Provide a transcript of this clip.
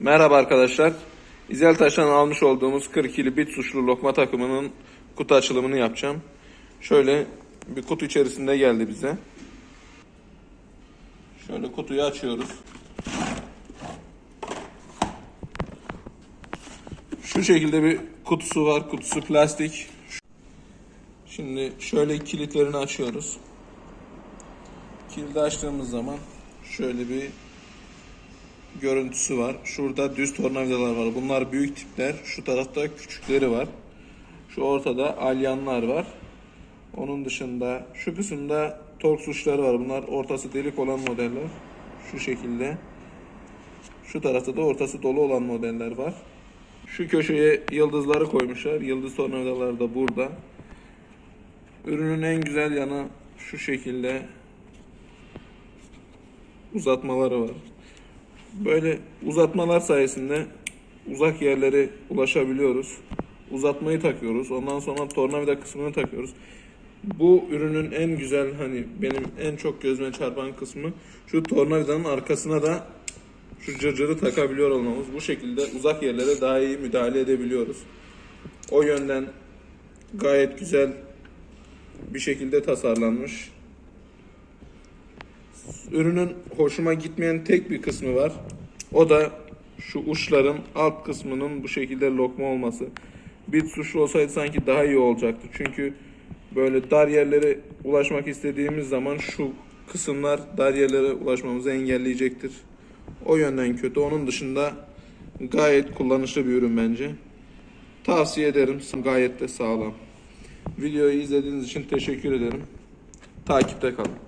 Merhaba arkadaşlar. İzel Taş'tan almış olduğumuz 42'li bit suçlu lokma takımının kutu açılımını yapacağım. Şöyle bir kutu içerisinde geldi bize. Şöyle kutuyu açıyoruz. Şu şekilde bir kutusu var. Kutusu plastik. Şimdi şöyle kilitlerini açıyoruz. Kilidi açtığımız zaman şöyle bir görüntüsü var. Şurada düz tornavidalar var. Bunlar büyük tipler. Şu tarafta küçükleri var. Şu ortada alyanlar var. Onun dışında şu kısımda tork suçları var. Bunlar ortası delik olan modeller. Şu şekilde. Şu tarafta da ortası dolu olan modeller var. Şu köşeye yıldızları koymuşlar. Yıldız tornavidalar da burada. Ürünün en güzel yanı şu şekilde uzatmaları var. Böyle uzatmalar sayesinde uzak yerlere ulaşabiliyoruz. Uzatmayı takıyoruz. Ondan sonra tornavida kısmını takıyoruz. Bu ürünün en güzel hani benim en çok gözüme çarpan kısmı şu tornavidanın arkasına da şu cırcırı takabiliyor olmamız. Bu şekilde uzak yerlere daha iyi müdahale edebiliyoruz. O yönden gayet güzel bir şekilde tasarlanmış. Ürünün hoşuma gitmeyen tek bir kısmı var. O da şu uçların alt kısmının bu şekilde lokma olması. Bit suçlu olsaydı sanki daha iyi olacaktı. Çünkü böyle dar yerlere ulaşmak istediğimiz zaman şu kısımlar dar yerlere ulaşmamızı engelleyecektir. O yönden kötü. Onun dışında gayet kullanışlı bir ürün bence. Tavsiye ederim. Gayet de sağlam. Videoyu izlediğiniz için teşekkür ederim. Takipte kalın.